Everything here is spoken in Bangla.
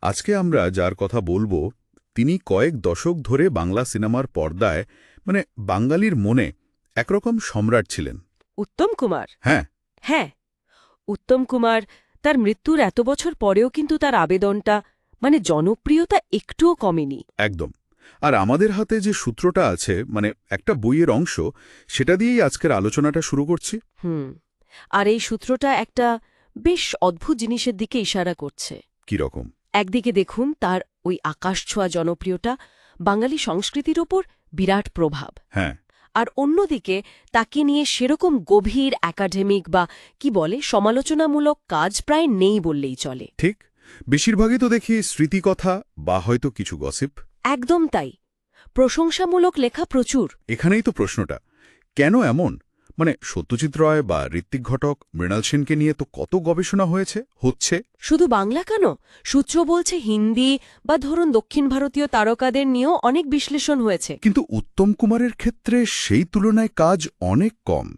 আজকে আমরা যার কথা বলব তিনি কয়েক দশক ধরে বাংলা সিনেমার পর্দায় মানে বাঙালির মনে একরকম সম্রাট ছিলেন। উত্তম কুমার? হ্যাঁ। হ্যাঁ। উত্তম কুমার তার মৃত্যুর এত বছর পরেও কিন্তু তার আবেদনটা মানে জনপ্রিয়তা একটুও কমেনি। একদম। আর আমাদের হাতে যে সূত্রটা আছে মানে একটা বইয়ের অংশ সেটা দিয়েই আজকের আলোচনাটা শুরু করছি। হুম। আর এই সূত্রটা একটা বেশ অদ্ভুত জিনিসের দিকে ইশারা করছে। কি রকম একদিকে দেখুন তার ওই আকাশছোঁয়া জনপ্রিয়তা বাঙালি সংস্কৃতির ওপর বিরাট প্রভাব। হ্যাঁ। আর অন্যদিকে তাকে নিয়ে সেরকম গভীর একাডেমিক বা কি বলে সমালোচনামূলক কাজ প্রায় নেই বললেই চলে। ঠিক। বেশিরভাগই তো দেখি স্মৃতিকথা বা হয়তো কিছু গসিপ একদম তাই। প্রশংসামূলক লেখা প্রচুর। এখানেই তো প্রশ্নটা। কেন এমন? মানে সত্যজিৎ রায় বা ঋত্বিক ঘটক মৃণাল সেনকে নিয়ে তো কত গবেষণা হয়েছে হচ্ছে? শুধু বাংলা কেন? সূত্র বলছে হিন্দি বা ধরুন দক্ষিণ ভারতীয় তারকাদের নিয়েও অনেক বিশ্লেষণ হয়েছে। কিন্তু উত্তম কুমারের ক্ষেত্রে সেই তুলনায় কাজ অনেক কম।